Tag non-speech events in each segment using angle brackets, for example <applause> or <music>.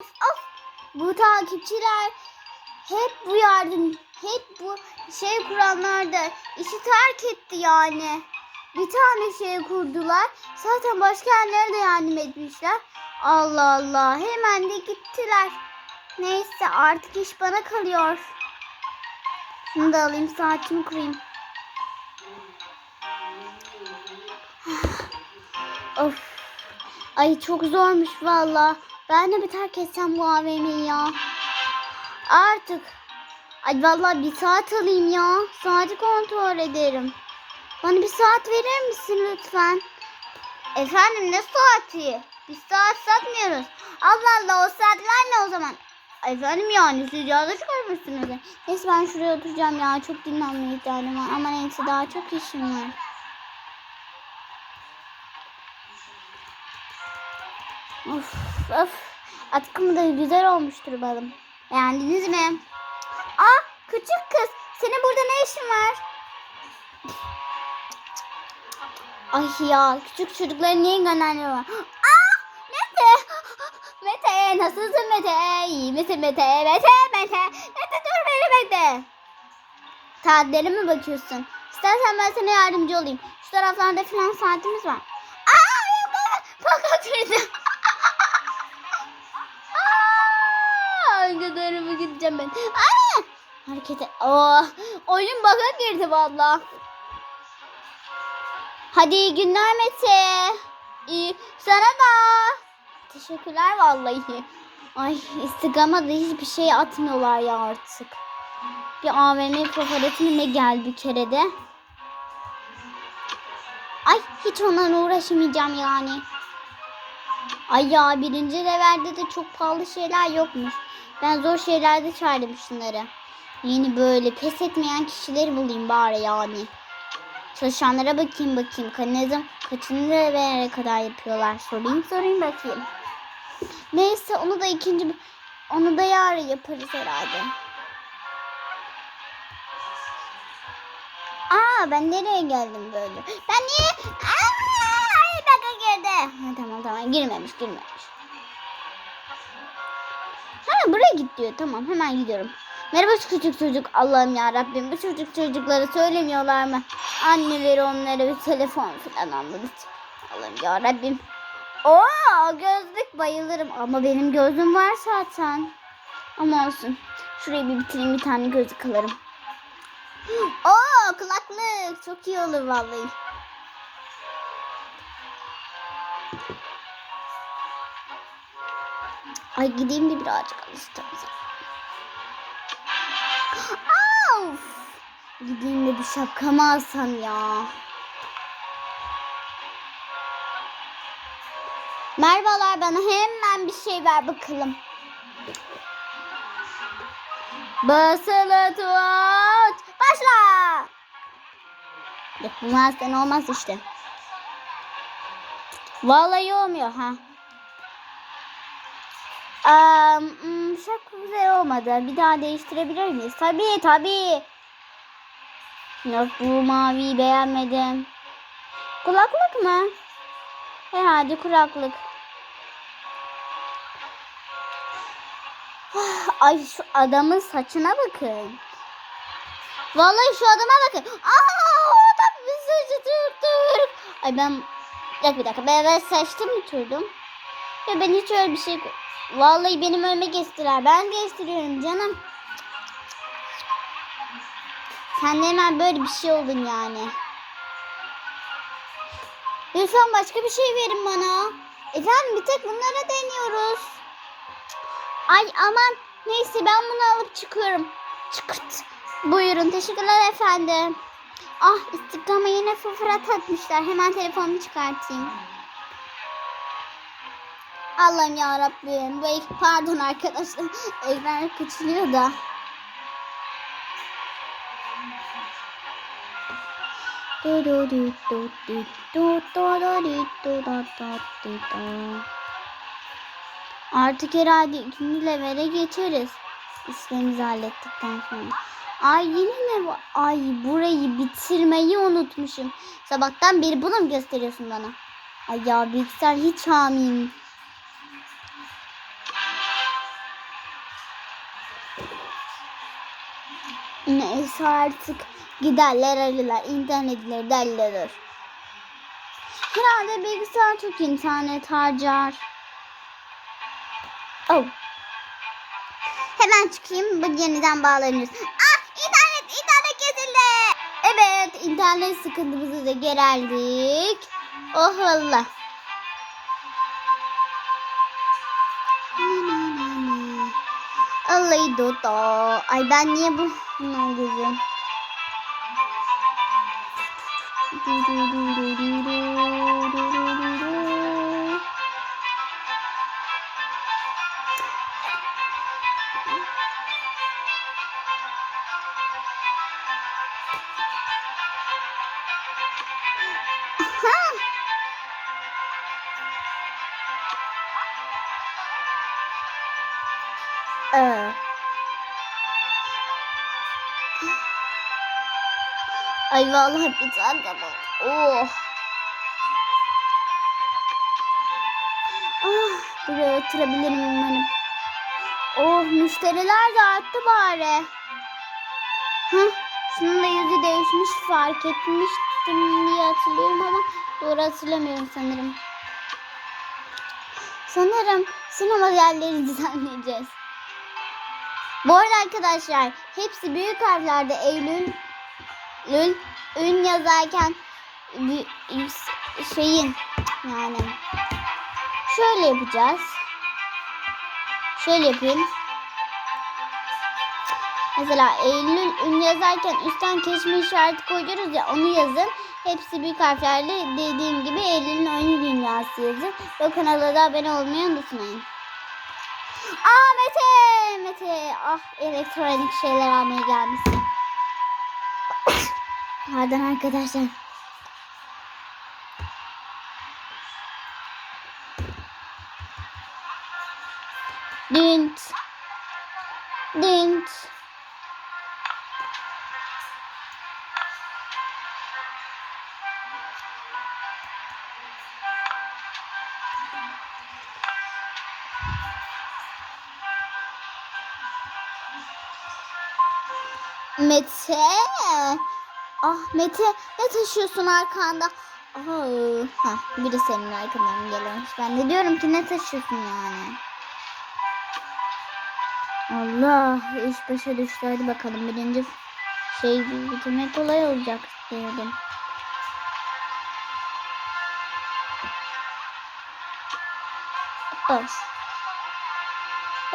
Of bu takipçiler hep bu yardım hep bu şey kuranlar da işi terk etti yani. Bir tane şey kurdular. Zaten başka yerlere de yardım etmişler. Allah Allah hemen de gittiler. Neyse artık iş bana kalıyor. Şunu da alayım saatimi kurayım. <sighs> of. Ay çok zormuş valla. Ben de bir terk etsem bu AVM'yi ya. Artık. Ay vallahi bir saat alayım ya. Saati kontrol ederim. Bana bir saat verir misin lütfen? Efendim ne saati? Biz saat satmıyoruz. Allah Allah o saatler ne o zaman? Efendim yani siz yazı çıkarmışsınız. Neyse ben şuraya oturacağım ya. Çok dinlenmeye ihtiyacım var. Ama neyse daha çok işim var. Of of. Atkım da güzel olmuştur balım. Beğendiniz mi? Aa küçük kız. Senin burada ne işin var? Ay ya küçük çocukları niye gönderiyorlar? Aa Mete. Mete nasılsın Mete? İyi misin Mete? Mete Mete. Mete dur beni bekle. Saatlere mi bakıyorsun? İstersen ben sana yardımcı olayım. Şu taraflarda falan saatimiz var. Aa fakat kırdım. Hangi tarafa gideceğim ben? Aa! Harekete. Oh, oyun baka girdi valla. Hadi iyi günler Mete. İyi. Sana da. Teşekkürler vallahi. Ay Instagram'a da hiçbir şey atmıyorlar ya artık. Bir AVM fotoğrafı ne geldi bir kere de. Ay hiç onlarla uğraşamayacağım yani. Ay ya birinci levelde de çok pahalı şeyler yokmuş. Ben zor şeylerde çağırdım şunları. Yeni böyle pes etmeyen kişileri bulayım bari yani. Çalışanlara bakayım bakayım. Kanalizm kaçıncı levellere kadar yapıyorlar. Sorayım sorayım bakayım. Neyse onu da ikinci onu da yarın yaparız herhalde. Aa ben nereye geldim böyle? Ben niye? Aa, ay baka girdi. Ha, tamam tamam girmemiş girmemiş. Buraya git diyor. Tamam hemen gidiyorum. Merhaba küçük çocuk. Allah'ım ya Rabbim bu çocuk çocuklara söylemiyorlar mı? Anneleri onlara bir telefon falan almadı. Allah'ım ya Rabbim. Oo gözlük bayılırım ama benim gözüm var zaten. Ama olsun. Şurayı bir bitireyim bir tane gözlük alırım. <gasps> Oo kulaklık çok iyi olur vallahi. Ay gideyim de birazcık alıştırayım. Of! Gideyim de bir şapkamı alsam ya. Merhabalar bana hemen bir şey ver bakalım. Basılı tut. Başla. Bu mouse'den olmaz işte. Vallahi olmuyor ha. Um, hmm, şapka güzel olmadı. Bir daha değiştirebilir miyiz? Tabii tabii. Yok bu maviyi beğenmedim. Kulaklık mı? Herhalde kulaklık. <sighs> Ay şu adamın saçına bakın. Vallahi şu adama bakın. Aa o adam bizi tuttur. Ay ben bir dakika bir dakika ben, ben saçtım mı turdum? Ya ben hiç öyle bir şey Vallahi benim önüme geçtiler. Ben geçtiriyorum canım. Sen de hemen böyle bir şey oldun yani. Lütfen başka bir şey verin bana. Efendim bir tek bunlara deniyoruz. Ay aman neyse ben bunu alıp çıkıyorum. Çıkırt. Buyurun teşekkürler efendim. Ah Instagram'a yine fıfırat atmışlar. Hemen telefonumu çıkartayım. Allah'ım ya Rabbim. Bu pardon arkadaşlar. Ekran küçülüyor da. Artık herhalde ikinci levele geçeriz. İşlerimizi hallettikten sonra. Ay yine ne var? Ay burayı bitirmeyi unutmuşum. Sabahtan beri bunu mu gösteriyorsun bana? Ay ya bilgisayar hiç hamiyim. Neyse artık giderler ararlar. İnternetleri derler. Herhalde bilgisayar çok internet harcar. Oh. Hemen çıkayım. Bu yeniden bağlanırız. Ah internet internet kesildi. Evet internet sıkıntımızı da gereldik. Oh Allah. Allah'ı dodo. Ay ben niye bu ne gözüm? Ee. Ay vallahi bir tane bu. Oh. Ah, buraya oturabilirim umarım. Oh, müşteriler de arttı bari. Hı, şunun da yüzü değişmiş fark etmiştim diye hatırlıyorum ama doğru hatırlamıyorum sanırım. Sanırım sinema yerleri <laughs> düzenleyeceğiz. Bu arada arkadaşlar hepsi büyük harflerde Eylül Lül ün yazarken şeyin yani şöyle yapacağız. Şöyle yapayım. Mesela Eylül ün yazarken üstten kesme işareti koyuyoruz ya onu yazın. Hepsi büyük harflerle dediğim gibi Eylül'ün oyun dünyası yazın. Ve kanala da abone olmayı unutmayın. Aa Mete! Mete! Ah elektronik şeyler almaya gelmişsin. Pardon arkadaşlar. Dint. Dint. Mete. Ah Mete ne taşıyorsun arkanda? Aa, ha, biri senin arkandan geliyormuş. Ben de diyorum ki ne taşıyorsun yani? Allah iş başa düştü. Hadi bakalım birinci şey bitirmek kolay olacak diyordum. Of.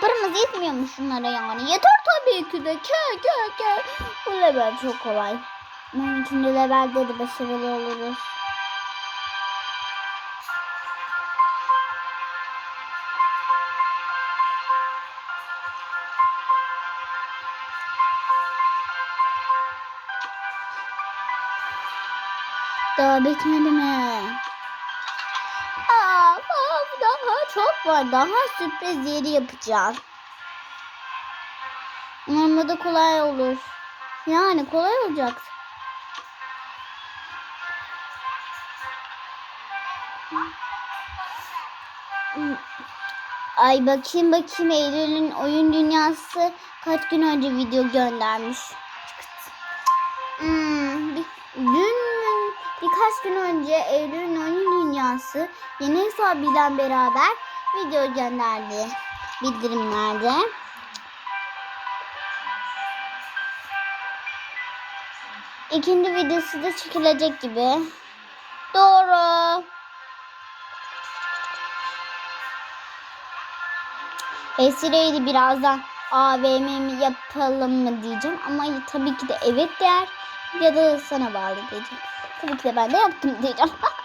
Paramız yetmiyor mu şunlara yani? Yeter tabii ki de. Ke ke ke. Bu level çok kolay. Umarım üçüncü levelde de başarılı oluruz. Daha bitmedi mi? Aa, daha çok var. Daha sürpriz yeri yapacağız. Umarım da kolay olur. Yani kolay olacak. Ay bakayım bakayım Eylül'ün oyun dünyası kaç gün önce video göndermiş. Hmm, dün birkaç gün önce Eylül'ün oyun dünyası yeni hesabıyla beraber video gönderdi bildirimlerde. İkinci videosu da çekilecek gibi. Doğru. Esire'ydi birazdan AVM yapalım mı diyeceğim. Ama tabii ki de evet der. Ya da sana bağlı diyeceğim. Tabii ki de ben de yaptım diyeceğim. <laughs>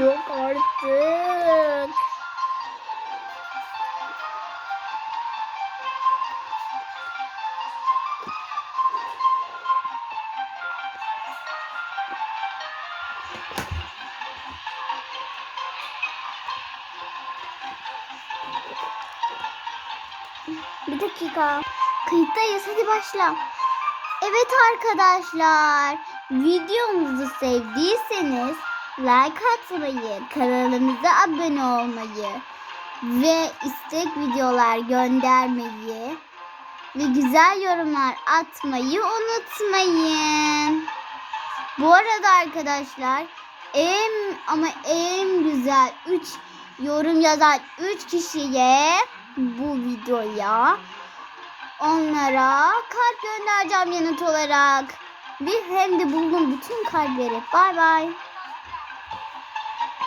Yok artık. Bir dakika. Kayıttayız hadi başla. Evet arkadaşlar. Videomuzu sevdiyseniz like atmayı, kanalımıza abone olmayı ve istek videolar göndermeyi ve güzel yorumlar atmayı unutmayın. Bu arada arkadaşlar en ama en güzel 3 yorum yazan 3 kişiye bu videoya onlara kalp göndereceğim yanıt olarak. Bir hem de buldum bütün kalpleri. Bay bay.